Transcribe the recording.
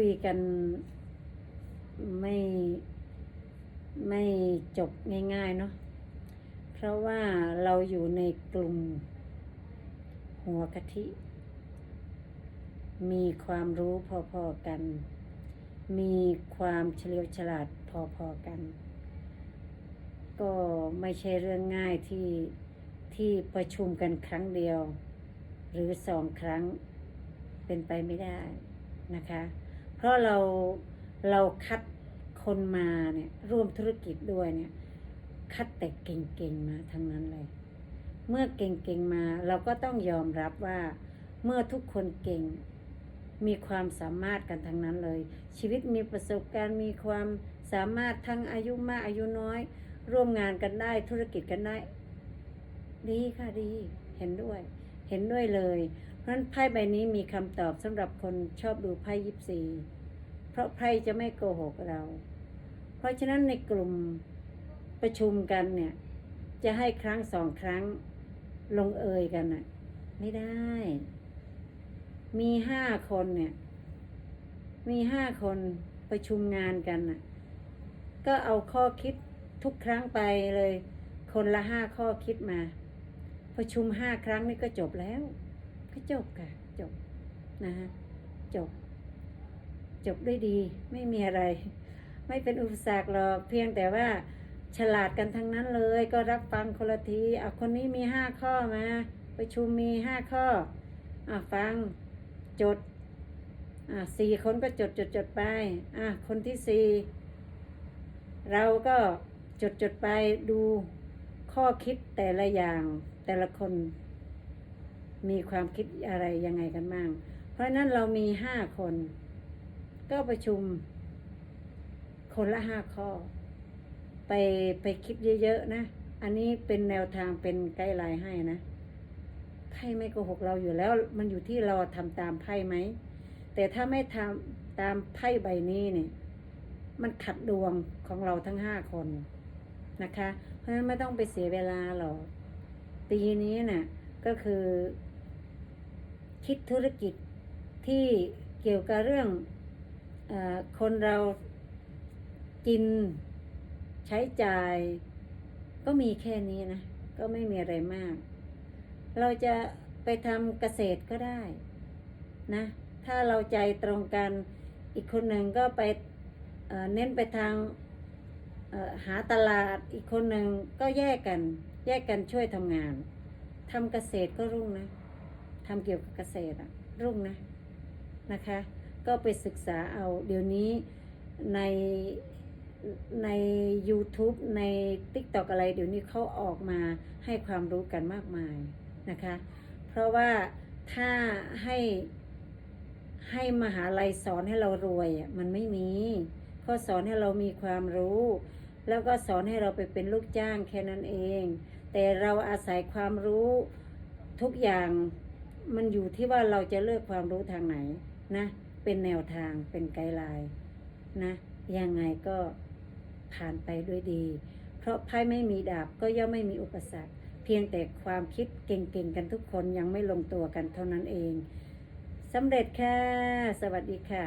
คุยกันไม่ไม่จบง่าย ๆ เนาะ เพราะว่าเราอยู่ในกลุ่มหัวกะทิ มีความรู้พอๆกัน มีความเฉลียวฉลาดพอๆกัน ก็ไม่ใช่เรื่องง่ายที่ที่ประชุมกันครั้งเดียว หรือสองครั้งเป็นไปไม่ได้นะคะ ราะเราเราคัดคนมาเนี่ยร่วมธุรกิจด้วยเนี่ย คัดแต่เก่งๆมาทั้งนั้นเลย เมื่อเก่งๆมาเราก็ต้องยอมรับว่า เมื่อทุกคนเก่ง มีความสามารถกันทั้งนั้นเลย ชีวิตมีประสบการณ์มีความสามารถทั้งอายุมากอายุน้อย ร่วมงานกันได้ธุรกิจกันได้ ดีค่ะดี เห็นด้วย เห็นด้วยเลย เพราะฉะนั้นไพ่ใบนี้มีคำตอบสำหรับคนชอบดูไพ่ยิปซีเพราะไพ่จะไม่โกหกเรา เพราะฉะนั้นในกลุ่มประชุมกันเนี่ย จะให้ครั้งสองครั้งลงเอยกันน่ะ ไม่ได้ มีห้าคนเนี่ย มีห้าคนประชุมงานกันน่ะ ก็เอาข้อคิดทุกครั้งไปเลย คนละห้าข้อคิดมา ประชุมห้าครั้งนี่ก็จบแล้ว ก็จบค่ะ จบนะฮะจบ จบด้วยดีไม่มีอะไร ไม่เป็นอุปสรรคหรอกเพียงแต่ว่าฉลาดกันทั้งนั้นเลย ก็รับฟังคนละทีเอะคนนี้มีห้าข้อมาประชุมมีห้าข้ออะฟังจดอะสี่คนก็จดจดจดไปอะคนที่สี่เราก็จดจดไปดูข้อคิดแต่ละอย่างแต่ละคน มีความคิดอะไรยังไงกันบ้าง เพราะนั้นเรามีห้าคน ก็ประชุม คนละห้าข้อ ไปไปคิดเยอะๆนะ อันนี้เป็นแนวทางเป็นไกด์ไลน์ให้นะไพ่ไม่โกหกเราอยู่แล้ว มันอยู่ที่เราทำตามไพ่ไหม แต่ถ้าไม่ทำตามไพ่ใบนี้เนี่ย มันขัดดวงของเราทั้งห้าคนนะคะ เพราะฉะนั้นไม่ต้องไปเสียเวลาหรอกปีนี้น่ะก็คือ คิดธุรกิจที่เกี่ยวกับเรื่องอคนเรากินใช้จ่าย ก็มีแค่นี้นะ ก็ไม่มีอะไรมาก เราจะไปทำเกษตรก็ได้นะ ถ้าเราใจตรงกันอีกคนหนึ่งก็ไปเเน้นไปทางหาตลาดอีกคนหนึ่งก็แยกกัน แยกกันช่วยทำงานทำเกษตรก็รุ่งนะ ทำเกี่ยวกับเกษตรอะรุ่งนะนะคะ ก็ไปศึกษาเอาเดี๋ยวนี้ในใน YouTube ใน TikTok อะไรเดี๋ยวนี้เขาออกมาให้ความรู้กันมากมายนะคะ เพราะว่าถ้าให้ให้มหาลัยสอนให้เรารวยอะมันไม่มีเขาสอนให้เรามีความรู้ แล้วก็สอนให้เราไปเป็นลูกจ้างแค่นั้นเอง แต่เราอาศัยความรู้ทุกอย่าง มันอยู่ที่ว่าเราจะเลือกความรู้ทางไหนนะ เป็นแนวทางเป็นไกด์ไลน์นะ ยังไงก็ผ่านไปด้วยดี เพราะไพ่ไม่มีดาบก็ย่อมไม่มีอุปสรรค เพียงแต่ความคิดเก่งๆกันทุกคนยังไม่ลงตัวกันเท่านั้นเองสำเร็จค่ะ สวัสดีค่ะ